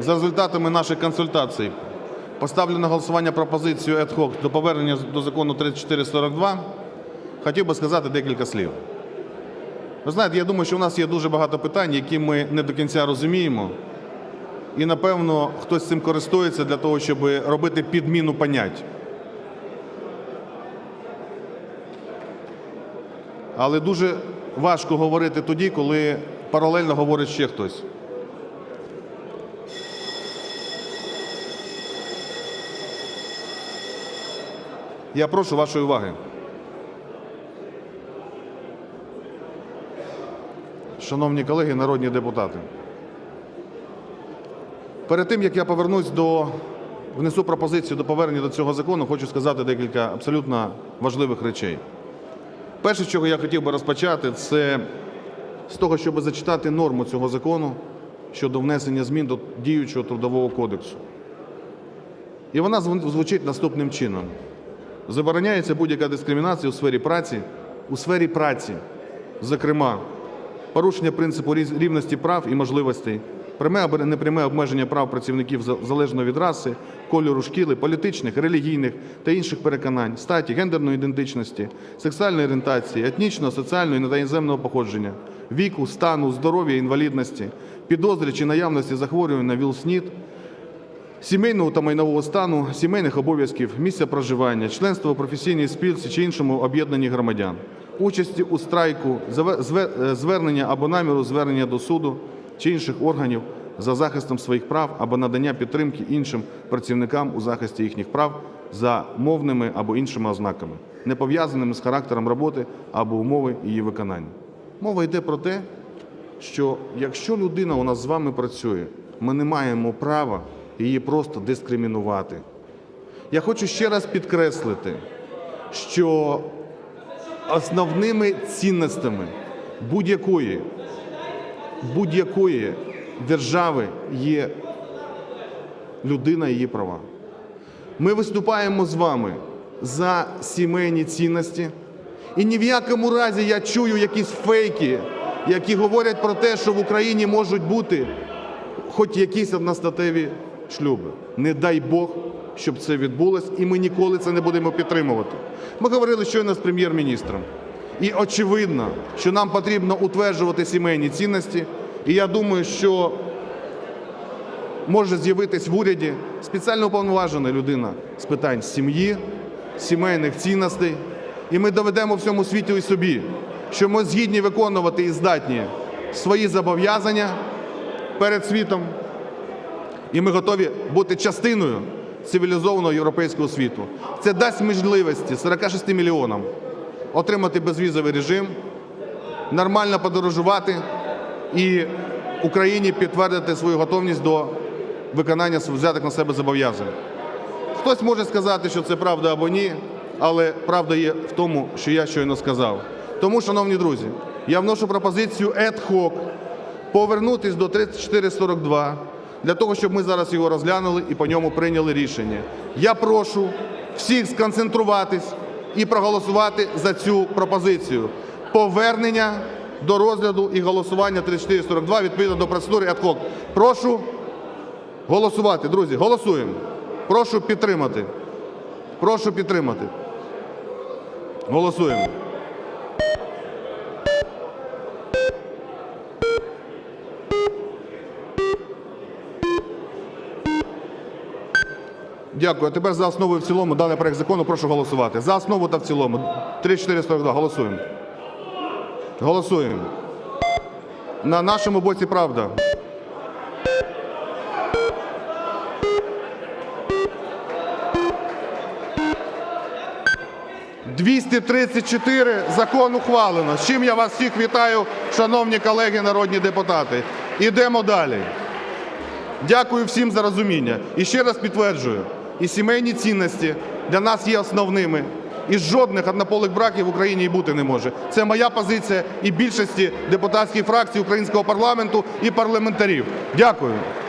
За результатами наших консультацій поставлю на голосування пропозицію hoc до повернення до закону 3442. Хотів би сказати декілька слів. Ви знаєте, я думаю, що у нас є дуже багато питань, які ми не до кінця розуміємо. І, напевно, хтось цим користується для того, щоб робити підміну понять. Але дуже важко говорити тоді, коли паралельно говорить ще хтось. Я прошу вашої уваги. Шановні колеги, народні депутати. Перед тим, як я повернусь до внесу пропозицію до повернення до цього закону, хочу сказати декілька абсолютно важливих речей. Перше, з чого я хотів би розпочати, це з того, щоб зачитати норму цього закону щодо внесення змін до діючого трудового кодексу. І вона звучить наступним чином: забороняється будь-яка дискримінація у сфері праці, у сфері праці, зокрема, порушення принципу рівності прав і можливостей, пряме або непряме обмеження прав працівників за- залежно від раси, кольору шкіли, політичних, релігійних та інших переконань, статі, гендерної ідентичності, сексуальної орієнтації, етнічного, соціального та іноземного походження, віку, стану, здоров'я, інвалідності, підозри чи наявності захворювань на ВІЛ-СНІД, сімейного та майнового стану, сімейних обов'язків, місця проживання, членства у професійній спілці чи іншому об'єднанні громадян, участі у страйку, е, звернення або наміру звернення до суду чи інших органів за захистом своїх прав або надання підтримки іншим працівникам у захисті їхніх прав за мовними або іншими ознаками, не пов'язаними з характером роботи або умови її виконання. Мова йде про те, що якщо людина у нас з вами працює, ми не маємо права її просто дискримінувати. Я хочу ще раз підкреслити, що основними цінностями будь-якої будь-якої держави є людина і її права. Ми виступаємо з вами за сімейні цінності. І ні в якому разі я чую якісь фейки, які говорять про те, що в Україні можуть бути хоч якісь одностатеві шлюби. Не дай Бог, щоб це відбулось, і ми ніколи це не будемо підтримувати. Ми говорили щойно з прем'єр-міністром. І очевидно, що нам потрібно утверджувати сімейні цінності. І я думаю, що може з'явитись в уряді спеціально уповноважена людина з питань сім'ї, сімейних цінностей. І ми доведемо всьому світу і собі, що ми згідні виконувати і здатні свої зобов'язання перед світом, і ми готові бути частиною цивілізованого європейського світу. Це дасть можливості 46 мільйонам отримати безвізовий режим, нормально подорожувати і Україні підтвердити свою готовність до виконання взятих на себе зобов'язань. Хтось може сказати, що це правда або ні, але правда є в тому, що я щойно сказав. Тому, шановні друзі, я вношу пропозицію ad hoc повернутись до 3442 для того, щоб ми зараз його розглянули і по ньому прийняли рішення. Я прошу всіх сконцентруватись і проголосувати за цю пропозицію. Повернення до розгляду і голосування 3442 відповідно до процедури hoc. Прошу голосувати, друзі. Голосуємо. Прошу підтримати. Прошу підтримати. Голосуємо. Дякую. А тепер за основу і в цілому даний проект закону прошу голосувати. За основу та в цілому. 3442. Голосуємо. Голосуємо. На нашому боці правда. «234. Закон ухвалено. З чим я вас всіх вітаю, шановні колеги народні депутати. Ідемо далі. Дякую всім за розуміння. І ще раз підтверджую, і сімейні цінності для нас є основними. І жодних однополих браків в Україні і бути не може. Це моя позиція і більшості депутатських фракцій українського парламенту і парламентарів. Дякую.